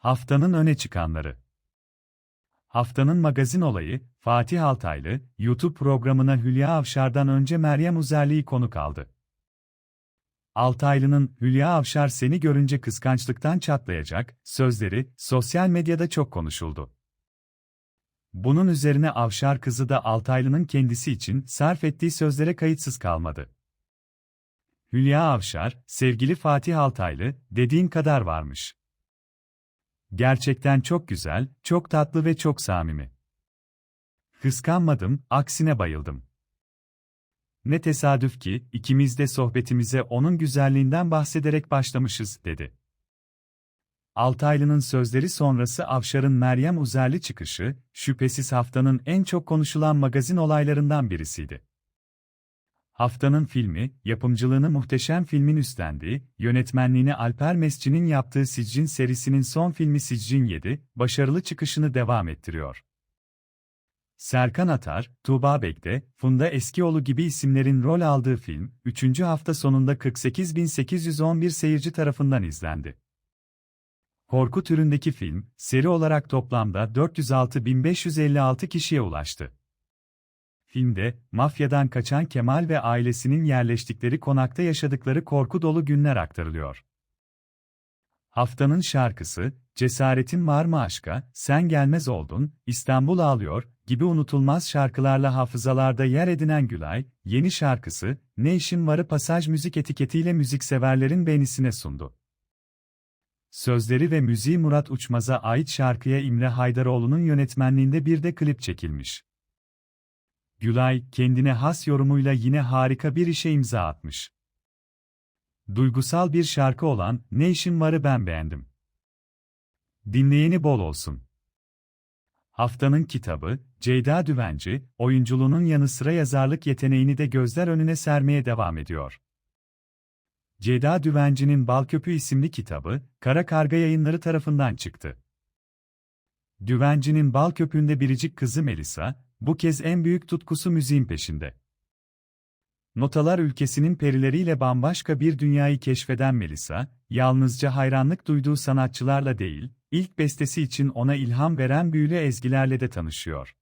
Haftanın öne çıkanları. Haftanın magazin olayı, Fatih Altaylı, YouTube programına Hülya Avşar'dan önce Meryem Uzerli'yi konuk aldı. Altaylı'nın Hülya Avşar seni görünce kıskançlıktan çatlayacak sözleri sosyal medyada çok konuşuldu. Bunun üzerine Avşar kızı da Altaylı'nın kendisi için sarf ettiği sözlere kayıtsız kalmadı. Hülya Avşar, sevgili Fatih Altaylı, dediğin kadar varmış. Gerçekten çok güzel, çok tatlı ve çok samimi. Kıskanmadım, aksine bayıldım. Ne tesadüf ki, ikimiz de sohbetimize onun güzelliğinden bahsederek başlamışız, dedi. Altaylı'nın sözleri sonrası Avşar'ın Meryem Uzerli çıkışı, şüphesiz haftanın en çok konuşulan magazin olaylarından birisiydi. Haftanın filmi, yapımcılığını muhteşem filmin üstlendiği, yönetmenliğini Alper Mesci'nin yaptığı Siccin serisinin son filmi Siccin 7, başarılı çıkışını devam ettiriyor. Serkan Atar, Tuğba Bek'te, Funda Eskioğlu gibi isimlerin rol aldığı film, 3. hafta sonunda 48.811 seyirci tarafından izlendi. Korku türündeki film, seri olarak toplamda 406.556 kişiye ulaştı. Filmde, mafyadan kaçan Kemal ve ailesinin yerleştikleri konakta yaşadıkları korku dolu günler aktarılıyor. Haftanın şarkısı, Cesaretin Var mı Aşka, Sen Gelmez Oldun, İstanbul Ağlıyor gibi unutulmaz şarkılarla hafızalarda yer edinen Gülay, yeni şarkısı, Ne İşin Varı pasaj müzik etiketiyle müzikseverlerin beğenisine sundu. Sözleri ve müziği Murat Uçmaz'a ait şarkıya İmre Haydaroğlu'nun yönetmenliğinde bir de klip çekilmiş. Gülay, kendine has yorumuyla yine harika bir işe imza atmış. Duygusal bir şarkı olan Ne işin varı ben beğendim. Dinleyeni bol olsun. Haftanın kitabı, Ceyda Düvenci, oyunculuğunun yanı sıra yazarlık yeteneğini de gözler önüne sermeye devam ediyor. Ceyda Düvenci'nin Balköpü isimli kitabı, Kara Karga yayınları tarafından çıktı. Düvenci'nin Balköpü'nde biricik kızı Melisa, bu kez en büyük tutkusu müziğin peşinde. Notalar ülkesinin perileriyle bambaşka bir dünyayı keşfeden Melisa, yalnızca hayranlık duyduğu sanatçılarla değil, ilk bestesi için ona ilham veren büyülü ezgilerle de tanışıyor.